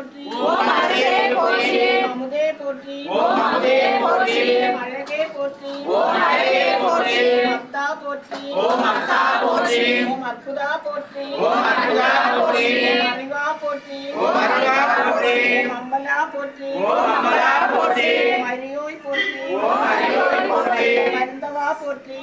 போற்றி அமுதே போற்றி அழகே போற்றி போற்றி அத்தா போற்றி போற்றி அற்புதா போற்றி போற்றி அறிவா போற்றி போற்றி அம்பலா போற்றி போற்றி ஓம் அரியோய் போற்றி போற்றி மருந்தவா போற்றி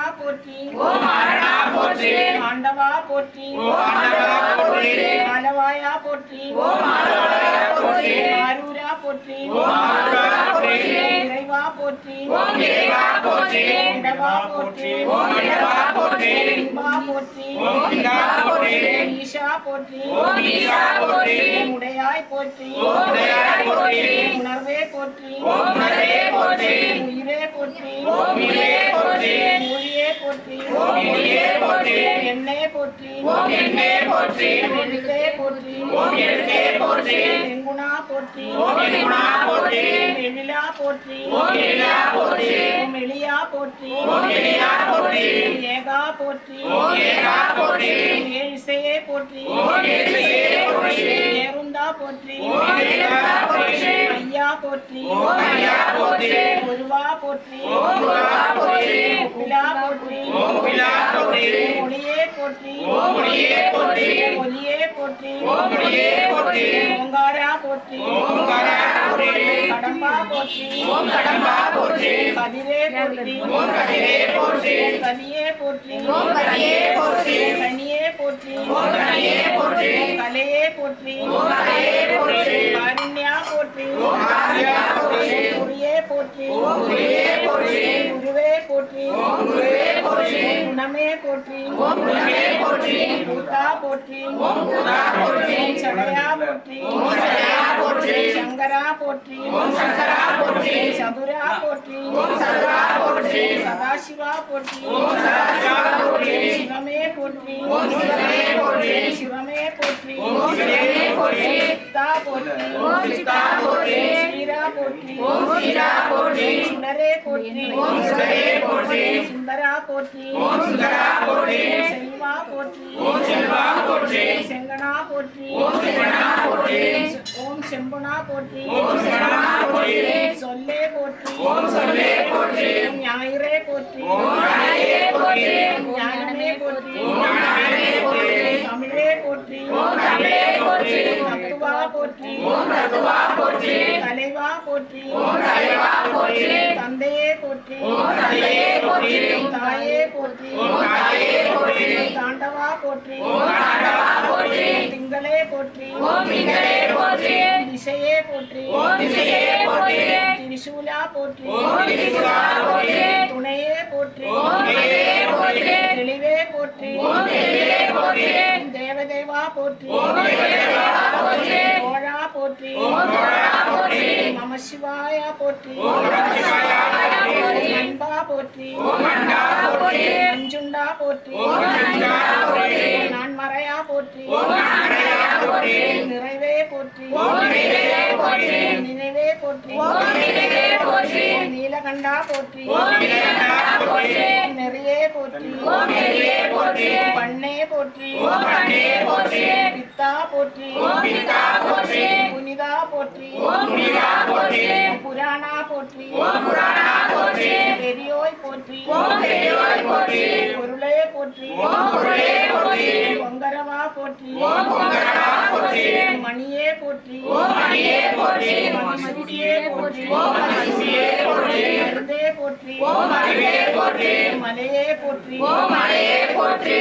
ஆரணா போற்றி ஓம் ஆரணா போற்றி ஆண்டவா போற்றி ஓம் ஆண்டவா போற்றி ஆலவாயா போற்றி ஓம் ஆலவாயா போற்றி ஆரூரா போற்றி ஓம் ஆரூரா போற்றி இறைவா போற்றி ஓம் இறைவா போற்றி இடவா போற்றி ஓம் இடவா போற்றி பிம்பா போற்றி ஓம் பிதா போற்றி ஈஷா போற்றி ஓம் ஈசா போற்றி உடையாய் போற்றி ஓம் உடையாய் போற்றி உணர்வே போற்றி ஓம் உணர்வே போற்றி உயிரே போற்றி ஓம் உயிரே போற்றி போற்றி மொழியே போற்றி எண்ணே போற்றி எழுத்தே போற்றி எழுத்தே போற்றி எங்குணா போற்றி எங்குணா போற்றி எழிலா போற்றி எழிலா போற்றி எளியா போற்றி எளியா போற்றி ஏகா போற்றி ஓம் ஏகா போற்றி ஏழிசையே போற்றி ஓம் ஏழிசையே போற்றி ஏருந்தா போற்றி ஓம் ஏருந்தா போற்றி ஐயா போற்றி ஓம் ஐயா போற்றி ஒருவா போற்றி ஓம் ஒருவா போற்றி போற்றி ஓம் மொழியே போற்றி ஒலியே போற்றி ஓம் ஒலியே போற்றி ஓங்காரா போற்றி ஓங்காரா போற்றி கடம்பா போற்றி ஓம் கடம்பா போற்றி கதிரே போற்றி ஓம் கதிரே போற்றி கதியே போற்றி ஓம் கதியே போற்றி கனியே போற்றி ஓம் கனியே போற்றி கலையே போற்றி ஓம் கலையே போற்றி காருண்யா போற்றி ஓம் காருண்யா போற்றி குறியே போற்றி ஓம் குறியே போற்றி குருவே போற்றி ஓம் குருவே போற்றி குணமே போற்றி ஓம் குணமே போற்றி பூதா போற்றி ஓம் பூதா போற்றி சடையா போற்றி ஓம் சடையா போற்றி சங்கரா போற்றி ஓம் சங்கரா போற்றி சதுரா போற்றி ஓம் சதுரா போற்றி சதாசிவா போற்றி ஓம் சதாசிவா போற்றி சிவமே போற்றி ஓம் சிவமே போற்றி சிவமே போற்றி ஓம் சிவமே போற்றி சித்தா போற்றி ஓம் சித்தா போற்றி சீரா போற்றி ஓம் சீரா போற்றி சுடரே போற்றி ஓம் சுடரே போற்றி சுந்தரா போற்றி ஓம் சுந்தரா போற்றி செல்வா போற்றி ஓம் செல்வா போற்றி செங்கனா போற்றி ஓம் செங்கனா போற்றி ஓம் செம்புனா போற்றி ஓம் செம்புனா போற்றி சொல்லே போற்றி ஓம் சொல்லே போற்றி ஓம் ஞாயிறே போற்றி ஓம் ஞாயிறே போற்றி ஓம் ஞானமே போற்றி ஓம் ஞானமே போற்றி ஓம் தத்துவா போற்றி தலைவா போற்றி ஓம் தலைவா போற்றி தந்தையே போற்றி ஓம் தந்தையே போற்றி தாயே போற்றி ஓம் தாயே போற்றி தாண்டவா போற்றி ஓம் தாண்டவா போற்றி திங்களே போற்றி ஓம் திங்களே போற்றி திசையே போற்றி ஓம் திசையே போற்றி திரிசூலா போற்றி ஓம் திரிசூலா போற்றி துணையே போற்றி ஓம் துணையே போற்றி தெளிவே போற்றி ஓம் தெளிவே போற்றி தேவதேவா போற்றி ஓம் தேவதேவா போற்றி கோழா போற்றி. நம சிவாய போற்றி. அன்பா போற்றி நஞ்சுண்டா போற்றி. நான் மறையா போற்றி. நிறைவே போற்றி. நினைவே போற்றி. நீலகண்டா போற்றி. நெறியே போற்றி. போற்றி போற்றி பண்ணே போற்றி பித்தா போற்றி புனிதா போற்றி புனிதா போற்றி புராணா போற்றி புராணா போற்றி பெரியோய் போற்றி பெரியோய் போற்றி பொருளே போற்றி பொருளே போற்றி பொங்கரவா போற்றி பொங்கரவா போற்றி மணியே போற்றி மணியே போற்றி மதிசூடியே போற்றி ஓம் மதிசூடியே போற்றி மருந்தே போற்றி மருந்தே போற்றி மலையே போற்றி மலையே போற்றி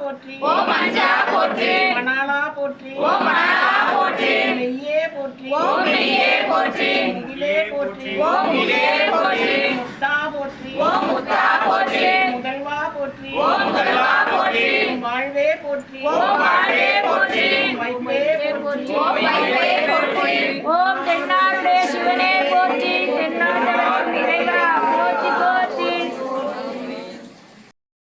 போற்றி. ஓம் பஞ்சா போற்றி. மணாலா போற்றி. ஓம் மணாலா போற்றி. மெய்யே போற்றி. ஓம் மெய்யே போற்றி. முகிலே போற்றி. ஓம் முகிலே போற்றி. முத்தா போற்றி. ஓம் முத்தா போற்றி. முதல்வா போற்றி. ஓம் முதல்வா போற்றி. வாழ்வே போற்றி. ஓம் வாழ்வே போற்றி. வைப்பே போற்றி. ஓம்